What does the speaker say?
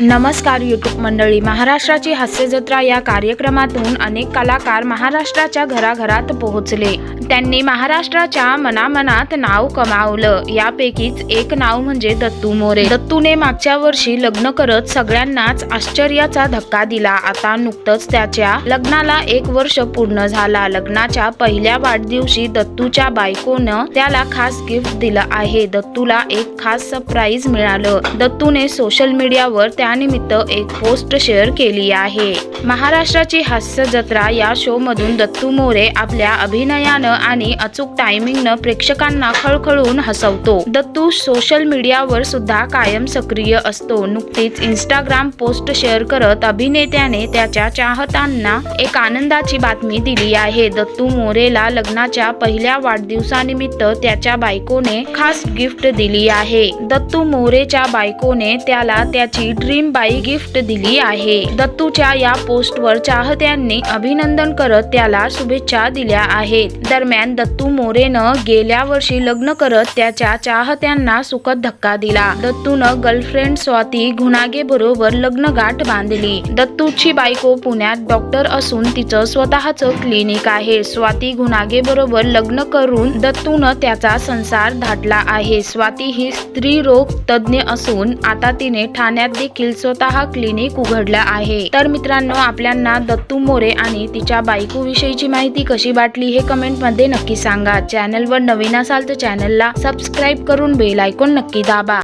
नमस्कार यूट्यूब मंडळी. महाराष्ट्राची हास्य जत्रा या कार्यक्रमातून अनेक कलाकार महाराष्ट्राच्या घराघरात पोहोचले. त्यांनी महाराष्ट्राच्या मनामनात नाव कमावलं. यापैकीच एक नाव म्हणजे दत्तू मोरे. दत्तूने मागच्या वर्षी लग्न करत सगळ्यांनाच आश्चर्याचा धक्का दिला. आता नुकतंच त्याच्या लग्नाला एक वर्ष पूर्ण झाला. लग्नाच्या पहिल्या वाढदिवशी दत्तूच्या बायकोनं त्याला खास गिफ्ट दिलं आहे. दत्तूला एक खास सरप्राईज मिळालं. दत्तूने सोशल मीडियावर त्यानिमित्त एक पोस्ट शेअर केली आहे. महाराष्ट्राची हास्य जत्रा या शो मधून दत्तू मोरे आपल्या अभिनयानं आणि अचूक टायमिंगनं प्रेक्षकांना खळखळून हसवतो. दत्तू सोशल मीडियावर सुद्धा कायम सक्रिय असतो. नुकतीच इंस्टाग्राम पोस्ट शेअर करत अभिनेत्याने त्याच्या चाहतांना एक आनंदाची बातमी दिली आहे. दत्तू मोरेला लग्नाच्या पहिल्या वाढदिवसानिमित्त त्याच्या बायकोने खास गिफ्ट दिली आहे. दत्तू मोरेच्या बायकोने त्याला त्याची ड्रीम बाई गिफ्ट दिली आहे. दत्तूच्या या पोस्टवर चाहत्यांनी अभिनंदन करत त्याला शुभेच्छा दिल्या आहेत. दरम्यान दत्तू मोरेनं गेल्या वर्षी लग्न करत त्याच्या चाहत्यांना सुखद धक्का दिला. दत्तूनं गर्लफ्रेंड स्वाती घुणागे बरोबर लग्न गाठ बांधली. दत्तूची बायको पुण्यात डॉक्टर असून तिचं स्वतःचं क्लिनिक आहे. स्वाती घुणागे बरोबर लग्न करून दत्तूनं त्याचा संसार धाटला आहे. स्वाती ही स्त्री रोग तज्ज्ञ असून आता तिने ठाण्यात देखील स्वतः क्लिनिक उघडलं आहे. तर मित्रांनो आपल्यांना दत्तू मोरे आणि तिच्या बायको विषयीची माहिती कशी वाटली हे कमेंटमध्ये नक्की सांगा. चॅनलवर नवीन असाल तर चॅनलला सबस्क्राईब करून बेल आयकॉन नक्की दाबा.